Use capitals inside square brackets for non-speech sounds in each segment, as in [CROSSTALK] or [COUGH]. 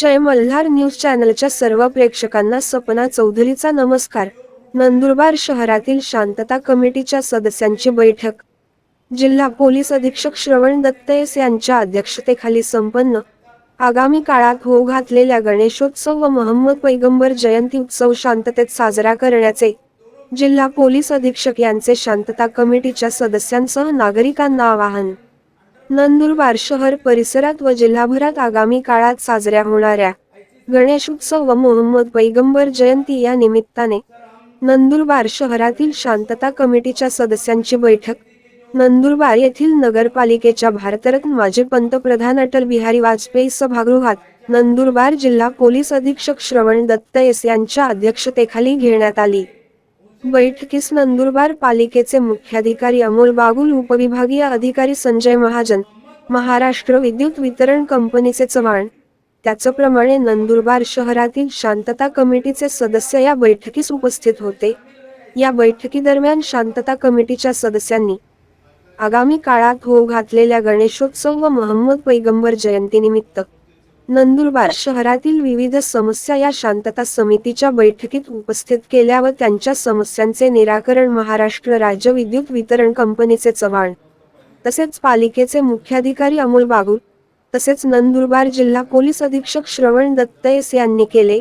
जय Malhar news चॅनलच्या सर्व प्रेक्षकांना सपना चौधरीचा नमस्कार. नंदुरबार शहरातील शांतता कमिटीच्या सदस्यांची बैठक. जिल्हा पोलीस अधीक्षक श्रवण दत्तयस यांच्या अध्यक्षतेखाली संपन्न. आगामी काळात होऊ घातलेल्या गणेशोत्सव व मोहम्मद पैगंबर जयंती उत्सव शांततेत साजरा करण्याचे जिल्हा पोलीस अधीक्षक यांचे शांतता कमिटीच्या सदस्यांसह नागरिकांना आवाहन. नंदुरबार शहर परिसरात व जिल्हाभरात आगामी काळात साजऱ्या होणाऱ्या गणेशोत्सव व मोहम्मद पैगंबर जयंती या निमित्ताने नंदुरबार शहरातील शांतता कमिटीच्या सदस्यांची बैठक. नंदुरबार येथील नगरपालिकेच्या भारतरत्न माजी पंतप्रधान अटल बिहारी वाजपेयी सभागृहात नंदुरबार जिल्हा पोलीस अधीक्षक श्रवण दत्तयस यांच्या अध्यक्षतेखाली घेण्यात आली. बैठकीस नंदुरबार पालिकेचे मुख्याधिकारी अमोल बागुल उपविभागीय अधिकारी संजय महाजन महाराष्ट्र विद्युत वितरण कंपनीचे चव्हाण. त्याचप्रमाणे नंदुरबार शहरातील शांतता कमिटीचे सदस्य या बैठकीस उपस्थित होते. या बैठकीदरम्यान शांतता कमिटीच्या सदस्यांनी आगामी काळात होऊ घातलेल्या गणेशोत्सव व महम्मद पैगंबर जयंतीनिमित्त नंदुरबार शहरातील विविध समस्या या शांतता समितीच्या बैठकीत उपस्थित केल्या व त्यांच्या समस्यांचे निराकरण महाराष्ट्र राज्य विद्युत वितरण कंपनीचे चव्हाण तसेच पालिकेचे मुख्याधिकारी अमोल बागुल तसेच नंदुरबार जिल्हा पोलीस अधीक्षक श्रवण दत्तयस यांनी केले.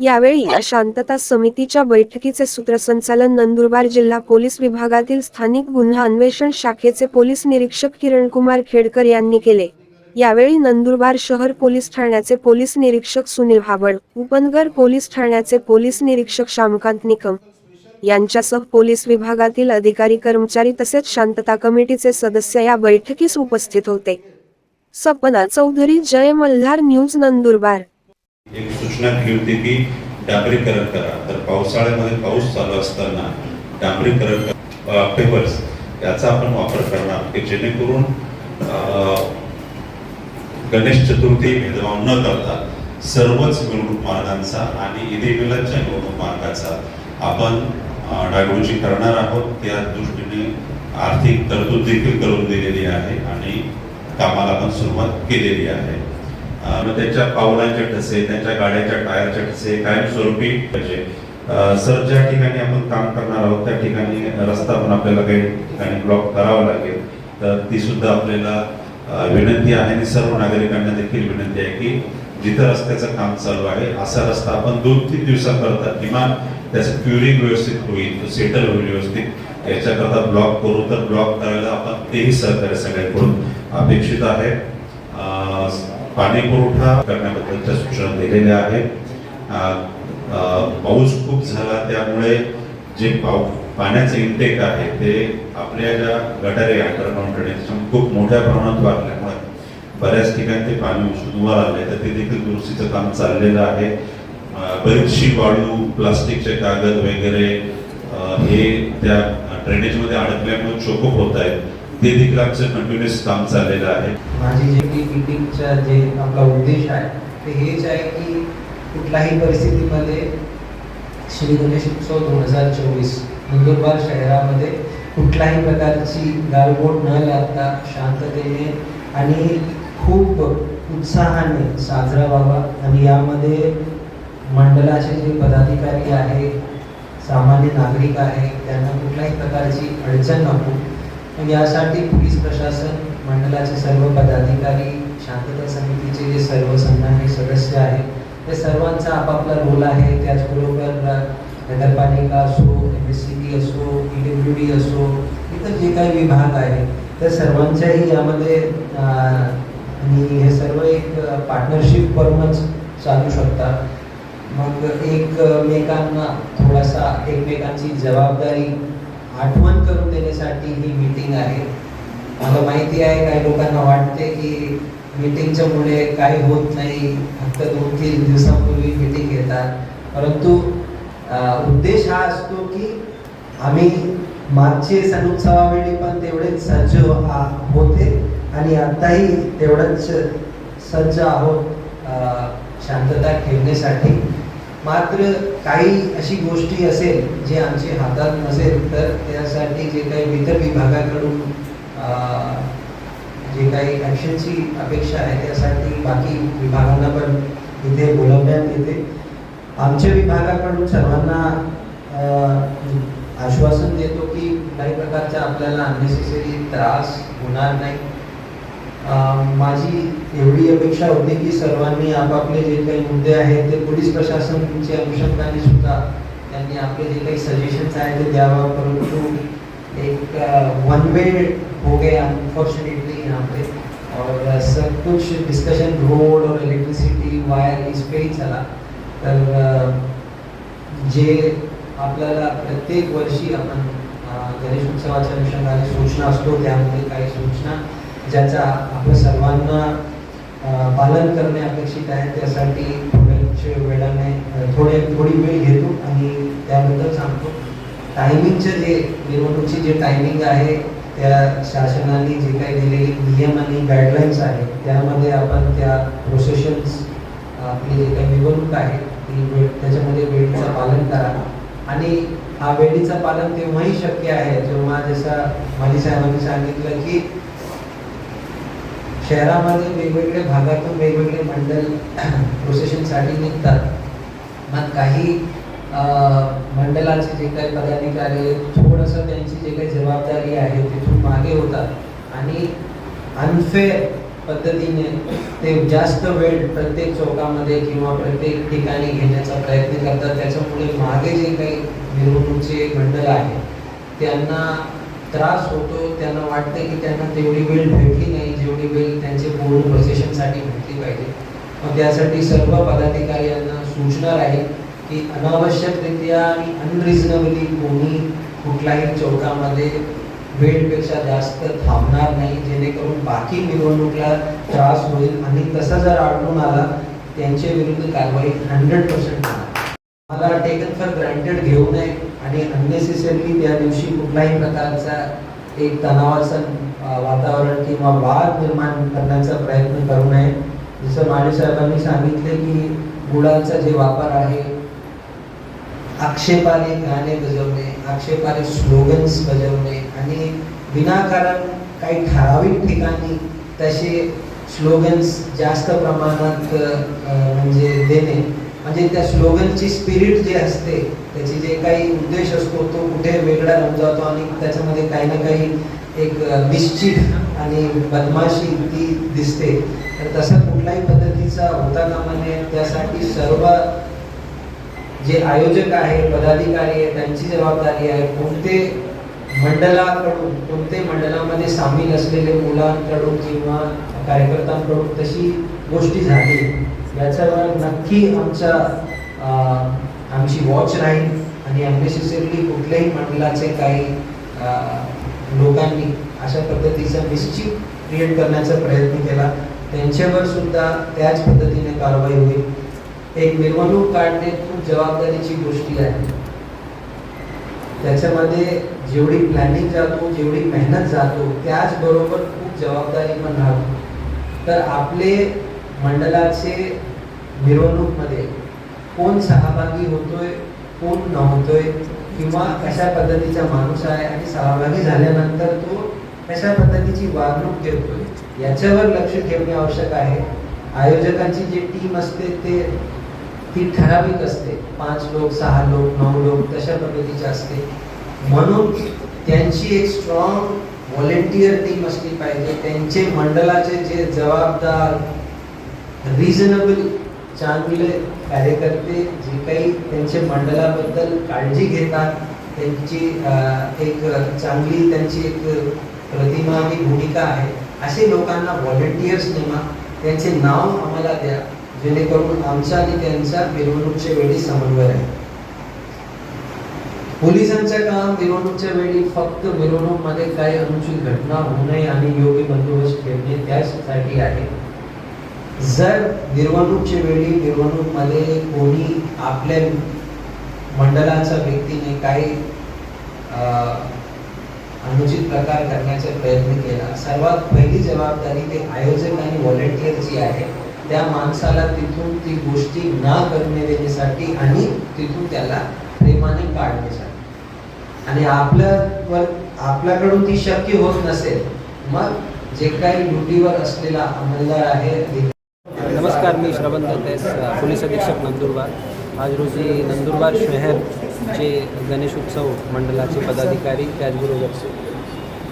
यावेळी या शांतता समितीच्या बैठकीचे सूत्रसंचालन नंदुरबार जिल्हा पोलीस विभागातील स्थानिक गुन्हा अन्वेषण शाखेचे पोलीस निरीक्षक किरण कुमार खेडकर यांनी केले. यावेळी नंदुरबार शहर पोलीस ठाण्याचे पोलीस निरीक्षक सुनील भाबड उपनगर पोलीस ठाण्याचे पोलीस निरीक्षक श्यामकांत निकम यांच्यासह पोलीस विभागातील अधिकारी कर्मचारी तसेच शांतता कमिटीचे सदस्य या बैठकीस उपस्थित होते. सपना चौधरी जय मल्हार न्यूज नंदुरबार. एक सूचना केली होती की डांबरीकरण करा. तर पावसाळ्यामध्ये पाऊस चालू असताना डांबरीकरण पेपर्स याचा आपण वापर करणार की जेणेकरून गणेश चतुर्थी भेदभाव न करता सर्वच निवडणूक मार्गांचा आणि ईदी मिलादच्या मिरवणूक मार्गाचा आपण अ, डागडुजी करणार आहोत. त्या दृष्टीने आर्थिक तरतूद देखील करून दिलेली आहे आणि कामाला आपण सुरुवात केलेली आहे. मग त्याच्या पावलांचे ठसे त्याच्या गाड्याच्या टायरचे ठसे कायमस्वरूपी म्हणजे, पाहिजे सर ज्या ठिकाणी आपण काम करणार आहोत त्या ठिकाणी रस्ता पण आपल्याला काही ठिकाणी ब्लॉक करावा लागेल. तर ती सुद्धा आपल्याला विनंती आहे आणि सर्व नागरिकांना देखील विनंती आहे की जिथं रस्त्याचं काम चालू आहे असा रस्ता आपण दोन तीन दिवसांकरता किमान त्याचं क्युरिंग व्यवस्थित होईल सेटल होईल व्यवस्थित. याच्याकरता ब्लॉक करू तर ब्लॉक करायला आपण तेही सहकार्य सगळ्यांकडून अपेक्षित आहे. पाणी पुरवठा करण्याबद्दलच्या सूचना दिलेल्या आहेत. पाऊस खूप झाला त्यामुळे जे पाऊस पाण्याचं इंटेक आहे ते आपल्या ज्या गटारे अंडरग्राउंड ड्रेनेज खूप मोठ्या प्रमाणात वाढल्यामुळे बऱ्याच ठिकाणी ते पाणी उचलून वर आले तर ते देखील दुरुस्तीचं काम चाललेलं आहे. बरीचशी वाळू प्लास्टिकचे कागद वगैरे हे त्या ड्रेनेजमध्ये अडकल्यामुळे चोकअप होत आहेत. ते देखील आमचं कंटिन्युअस काम चाललेलं आहे. माझी जे की मीटिंगचा जे आपला उद्देश आहे ते हेच आहे की कुठल्याही परिस्थितीमध्ये श्री गणेश उत्सव दोन हजार चोवीस नंदुरबार शहरामध्ये कुठल्याही प्रकारची गालबोट न लागता शांततेने आणि खूप उत्साहाने साजरा व्हावा. आणि यामध्ये मंडळाचे जे पदाधिकारी आहे सामान्य नागरिक आहे त्यांना कुठल्याही प्रकारची अडचण नको. यासाठी पोलीस प्रशासन मंडळाचे सर्व पदाधिकारी शांतता समितीचे जे सर्व सन्मान्य सदस्य आहेत ते सर्वांचा आपापला रोल आहे. त्याचबरोबर नगरपालिका असो एम एस सी बी असो पी डब्ल्यू डी असो इतर जे काही विभाग आहे त्या सर्वांच्याही यामध्ये आणि हे सर्व एक पार्टनरशिप करूनच चालू शकतात. मग एकमेकांना थोडासा एकमेकांची जबाबदारी आठवण करून देण्यासाठी ही मीटिंग आहे. मला माहिती आहे काही लोकांना वाटते की मीटिंगच्या मुळे काही होत नाही. फक्त दोन तीन दिवसापूर्वी मीटिंग घेतात परंतु उद्देश हा असतो की आम्ही मागचे सण उत्सवावेळी पण तेवढेच सज्ज होते आणि आत्ताही तेवढंच सज्ज आहोत शांतता ठेवण्यासाठी. मात्र काही अशी गोष्टी असेल जे आमचे हातात नसेल तर त्यासाठी जे काही इतर विभागाकडून जे काही ॲक्शनची अपेक्षा आहे त्यासाठी बाकी विभागांना पण इथे बोलवण्यात येते. आमच्या विभागाकडून सर्वांना आश्वासन देतो की काही प्रकारचा आपल्याला अननेसेसरी त्रास होणार नाही. माझी एवढी अपेक्षा होती की सर्वांनी आपापले जे काही मुद्दे आहेत ते पोलीस प्रशासनच्या अनुषंगाने सुद्धा त्यांनी आपले जे काही सजेशन्स आहेत ते द्यावा परंतु एक वन वे हो गया अनफॉर्चुनेटली यहाँ पे. और सब कुछ डिस्कशन रोड और इलेक्ट्रिसिटी वायर इस पे ही चला. तर जे आपल्याला प्रत्येक वर्षी आपण गणेश उत्सवाच्या अनुषंगाने सूचना असतो त्यामध्ये काही सूचना ज्याचा आपल्या सर्वांना पालन करणे अपेक्षित आहे त्यासाठी थोड्याच वेळाने थोडे थोडी वेळ घेतो आणि त्याबद्दल सांगतो. टायमिंगचं जे निवडणुकीची जे टायमिंग आहे त्या शासनाने जे काही दिलेली नियम आणि गाईडलाईन्स आहेत त्यामध्ये आपण त्या प्रोसेशन्स आपली जे काही निवडणूक आहे की वेळ त्याच्यामध्ये वेळीचं पालन करा. आणि हा वेळीचं पालन तेव्हाही शक्य आहे. जेव्हा जसं माझी साहेबांनी सांगितलं की शहरामध्ये वेगवेगळ्या भागातून वेगवेगळे मंडल [CLEARS THROAT] प्रोसेशनसाठी निघतात. मग काही अं, मंडलाचे जे काही पदाधिकारी आहेत थोडंसं त्यांची जे काही जबाबदारी आहे तिथून मागे होतात. आणि अनफेअर पद्धतीने ते जास्त वेळ प्रत्येक चौकामध्ये किंवा प्रत्येक ठिकाणी घेण्याचा प्रयत्न करतात. त्याच्यामुळे मागे जे काही मिरवणूकचे मंडळ आहे त्यांना त्रास होतो. त्यांना वाटते की त्यांना तेवढी वेळ भेटली नाही जेवढी वेळ त्यांचे पूर्ण प्रोसेशनसाठी भेटली पाहिजे. मग त्यासाठी सर्व पदाधिकारी यांना सूचना राहील की अनावश्यकरित्या आणि अनरिझनेबली कोणी कुठल्याही चौकामध्ये वेळपेक्षा जास्त थांबणार नाही जेणेकरून बाकी मिरवणुकीला त्रास होईल आणि तसा जर आढळून आला त्यांच्या विरुद्ध कारवाई हंड्रेड पर्सेंट मला टेकन फॉर ग्रँटेड घेऊ नये आणि अननेसेसरली त्या दिवशी कुठल्याही प्रकारचा एक तणावाचं वातावरण किंवा वाद निर्माण करण्याचा प्रयत्न करू नये. जसं माळे साहेबांनी सांगितले की गुळांचा जे वापर आहे आक्षेपाने गाणे बजवणे आक्षेपाने स्लोगन्स बजवणे आणि विनाकारण काही ठराविक ठिकाणी तसे स्लोगन्स जास्त प्रमाणात म्हणजे देणे. म्हणजे त्या स्लोगनची स्पिरिट जे असते त्याची जे काही उद्देश असतो तो कुठे वेगळा राहून जातो आणि त्याच्यामध्ये काही ना काही एक निश्चित आणि बदमाशी ती दिसते. तर तसं कुठल्याही पद्धतीचा होता कामा नये. त्यासाठी सर्व जे आयोजक आहे पदाधिकारी आहे त्यांची जबाबदारी आहे कोणते मंडळाकडून कोणते मंडळामध्ये सामील असलेले मुलांकडून किंवा कार्यकर्त्यांकडून तशी गोष्टी झाली याच्यावर नक्की आमच्या आमची वॉच राहील आणि अननेसेसरली कुठल्याही मंडळाचे काही लोकांनी अशा पद्धतीचा निश्चित क्रिएट करण्याचा प्रयत्न केला. त्यांच्यावर सुद्धा त्याच पद्धतीने कारवाई होईल. एक मिरवणूक काढणे खूप जबाबदारीची गोष्टी आहे. त्याच्यामध्ये जेवढी प्लॅनिंग जातो जेवढी मेहनत जातो त्याचबरोबर खूप जबाबदारी पण राहतो. तर आपले मंडळाचे मिरवणूकमध्ये कोण सहभागी होतोय कोण नव्हतोय किंवा कशा पद्धतीचा माणूस आहे आणि सहभागी झाल्यानंतर तो कशा पद्धतीची वागणूक देतोय याच्यावर लक्ष ठेवणे आवश्यक आहे. आयोजकांची जी टीम असते ते ती ठराविक असते. पाच लोक सहा लोक नऊ लोक तशा पद्धतीची असते. म्हणून त्यांची एक स्ट्रॉंग व्हॉलेंटियर टीम असली पाहिजे. त्यांचे मंडळाचे जे जबाबदार रिझनेबल चांगले कार्यकर्ते जे काही त्यांचे मंडळाबद्दल काळजी घेतात त्यांची एक चांगली त्यांची एक प्रतिमा आणि भूमिका आहे. असे लोकांना व्हॉलेंटियर्स नेमा त्यांचे नाव आम्हाला द्या. जेणेकरून आमचा आणि त्यांच्या मिरवणूकच्या वेळी समन्वय आहे पोलिसांचं काम मिरवणूकच्या वेळी फक्त मिरवणूकमध्ये काही अनुचित घटना होऊ नये आणि योग्य बंदोबस्त ठेवणे त्यासाठी आहे. जर मिरवणूकच्या वेळी मिरवणूकमध्ये कोणी आपल्या मंडळाच्या व्यक्तीने काही अं, अनुचित प्रकार करण्याचा प्रयत्न केला सर्वात पहिली जबाबदारी ते आयोजक आणि व्हॉलेंटियर जी आहे. त्या माणसाला तिथून ती गोष्टी न करणे देण्यासाठी आणि तिथून त्याला प्रेमाने काढण्यासाठी. आणि आपल्यावर आपल्याकडून ती शक्य होत नसेल मग जे काही ड्युटीवर असलेला अंमलदार आहे नमस्कार मी श्रवण दत्तेस पोलीस अधीक्षक नंदुरबार. आज रोजी नंदुरबार शहरचे गणेश उत्सव मंडळाचे पदाधिकारी त्याचबरोबर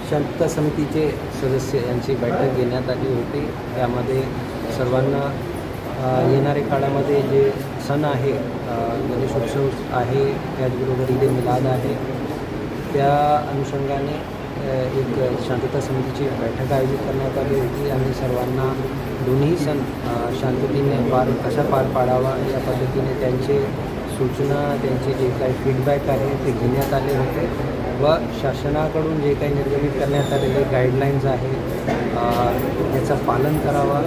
शांतता समितीचे सदस्य यांची बैठक घेण्यात आली होती. त्यामध्ये सर्वांना येणाऱ्या काळामध्ये जे सण आहे गणेशोत्सव म्हणजे आहे त्याचबरोबर ईद मिलाद आहे त्या अनुषंगाने एक शांतता समितीची बैठक आयोजित करण्यात आली होती. आणि सर्वांना दोन्ही सण शांततेने पार कसा पार पाडावा या पद्धतीने त्यांचे सूचना त्यांचे जे काही फीडबॅक आहे ते घेण्यात आले होते. व शासनाकडून जे काही निर्गमित करण्यात आलेले गाईडलाईन्स आहे अ, याचं पालन करावा.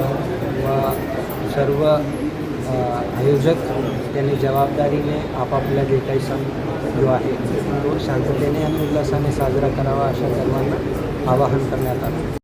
सर्व आयोजक त्यांनी जबाबदारीने आपापल्या जे काही सण जो आहे तो शांततेने आणि उल्हासाने साजरा करावा अशा सर्वांना आवाहन करण्यात आलं